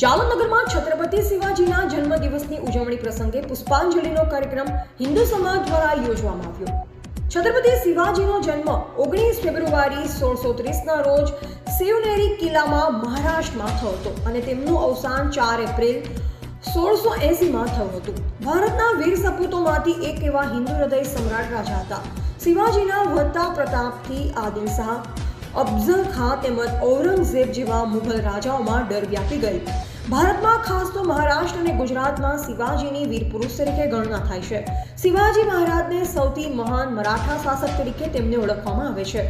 જામનગરમાં છત્રપતિ શિવાજીના જન્મદિવસની ઉજવણી પ્રસંગે પુષ્પાંજલિનો કાર્યક્રમ હિન્દુ સમાજ દ્વારા યોજવામાં આવ્યો. છત્રપતિ શિવાજીનો જન્મ ઓગણીસ ફેબ્રુઆરી સોળસો ત્રીસના રોજ શિવનેરી કિલ્લામાં મહારાષ્ટ્રમાં થયો હતો અને તેમનું અવસાન ચાર એપ્રિલ સોળસો એસીમાં થયું હતું. ભારતના વીર સપૂતોમાંથી એક એવા હિન્દુ હૃદય સમ્રાટ રાજા હતા. શિવાજીના વધતા પ્રતાપથી આદિલ શાહ અફઝલ ખાં તેમજ ઔરંગઝેબ જેવા મુઘલ રાજાઓમાં ડર વ્યાપી ગઈ ભારતમાં ખાસ તો મહારાષ્ટ્ર અને ગુજરાતમાં શિવાજીની વીર પુરુષ તરીકે ગણના થાય છે. શિવાજી મહારાજને સૌથી મહાન મરાઠા શાસક તરીકે તેમને ઓળખવામાં આવે છે.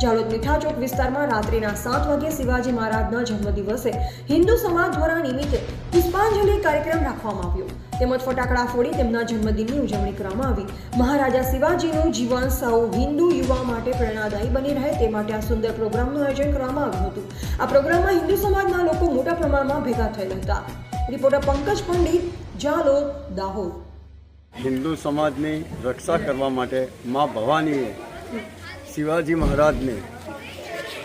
જાલોદ મીઠા ચોક વિસ્તારમાં રાત્રિના સાત વાગ્યે શિવાજી મહારાજના જન્મદિવસે હિન્દુ સમાજ દ્વારા નિમિત્તે પુષ્પાંજલિ કાર્યક્રમ રાખવામાં આવ્યો. તેમજ ફટાકડા ફોડી તેમના જન્મદિનની ઉજવણી કરવામાં આવી. મહારાજા શિવાજીનું જીવન સૌ હિન્દુ યુવા માટે પ્રેરણાદાયી બની રહે તે માટે આ સુંદર પ્રોગ્રામનું આયોજન કરવામાં આવ્યું હતું. આ પ્રોગ્રામમાં હિન્દુ સમાજના લોકો મોટા પ્રમાણમાં ભેગા થયેલા હતા. રિપોર્ટર પંકજ પંડિત, જાલોદ, દાહોદ. હિન્દુ સમાજની રક્ષા કરવા માટે મા ભવાનીએ શિવાજી મહારાજને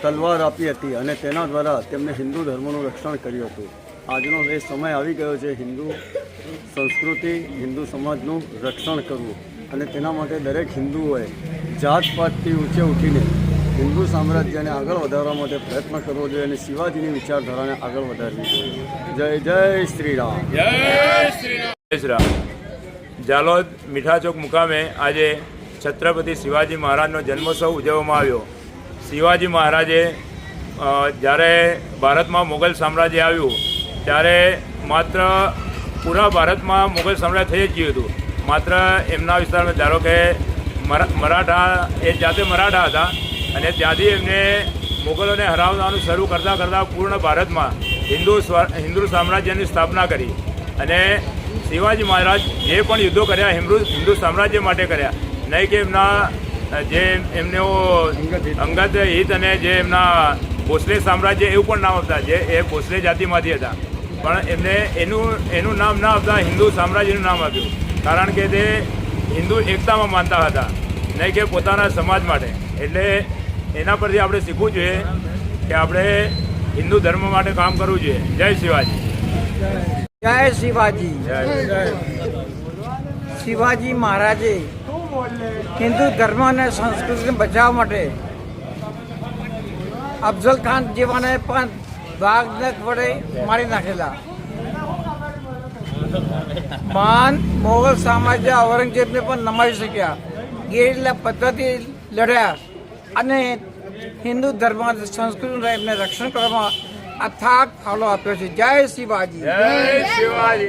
તલવાર આપી હતી અને તેના દ્વારા તેમને હિન્દુ ધર્મનું રક્ષણ કર્યું હતું. આજનો એ સમય આવી ગયો છે હિન્દુ સંસ્કૃતિ, હિન્દુ સમાજનું રક્ષણ કરવું અને તેના માટે દરેક હિન્દુઓએ જાત પાતથી ઊંચે ઉઠીને હિન્દુ સામ્રાજ્યને આગળ વધારવા માટે પ્રયત્ન કરવો જોઈએ અને શિવાજીની વિચારધારાને આગળ વધારવી જોઈએ. જય જય શ્રી રામ. જય શ્રી રામ. જાલોદ મીઠાચોક મુકામે આજે છત્રપતિ શિવાજી મહારાજનો જન્મોત્સવ ઉજવવામાં આવ્યો. શિવાજી મહારાજે જ્યારે ભારતમાં મોગલ સામ્રાજ્ય આવ્યું, ત્યારે માત્ર પૂરા ભારતમાં મોગલ સામ્રાજ્ય થઈ જ ગયું હતું. માત્ર એમના વિસ્તારમાં, ધારો કે મરા- મરાઠા, એ જાતે મરાઠા હતા અને ત્યાંથી એમને મુગલોને હરાવવાનું શરૂ કરતાં કરતાં પૂર્ણ ભારતમાં હિન્દુ હિન્દુ સામ્રાજ્યની સ્થાપના કરી. અને શિવાજી મહારાજ જે પણ યુદ્ધો કર્યા, હિન્દુ હિન્દુ સામ્રાજ્ય માટે કર્યા, નહીં કે એમના જે એમનો અંગત હિત અને જે એમના ભોસલે સામ્રાજ્ય એવું પણ નામ આપતા, જે એ ભોસલે જાતિમાંથી હતા. પણ એમને એનું એનું નામ ના આપતા હિન્દુ સામ્રાજ્યનું નામ આપ્યું. કારણ કે તે હિન્દુ એકતામાં માનતા હતા, નહીં કે પોતાના સમાજ માટે. એટલે એના પરથી આપણે શીખવું જોઈએ કે આપણે હિન્દુ ધર્મ માટે કામ કરવું જોઈએ. જય શિવાજી. જય શિવાજી. શિવાજી. મહારાજે હિન્દુ ધર્મ અને સંસ્કૃતિને બચાવવા માટે અફઝલ ખાન જેવાને પણ વાઘનખ વડે મારી નાખેલા. મહાન મોગલ સામ્રાજ્ય ઔરંગઝેબને પણ નમાવી શક્યા. ગેરલા પદ્ધતિ લડ્યા અને હિન્દુ ધર્મ સંસ્કૃતિ એમને રક્ષણ કરવામાં અથાગ ફાળો આપ્યો છે. જય શિવાજી. જય શિવાજી.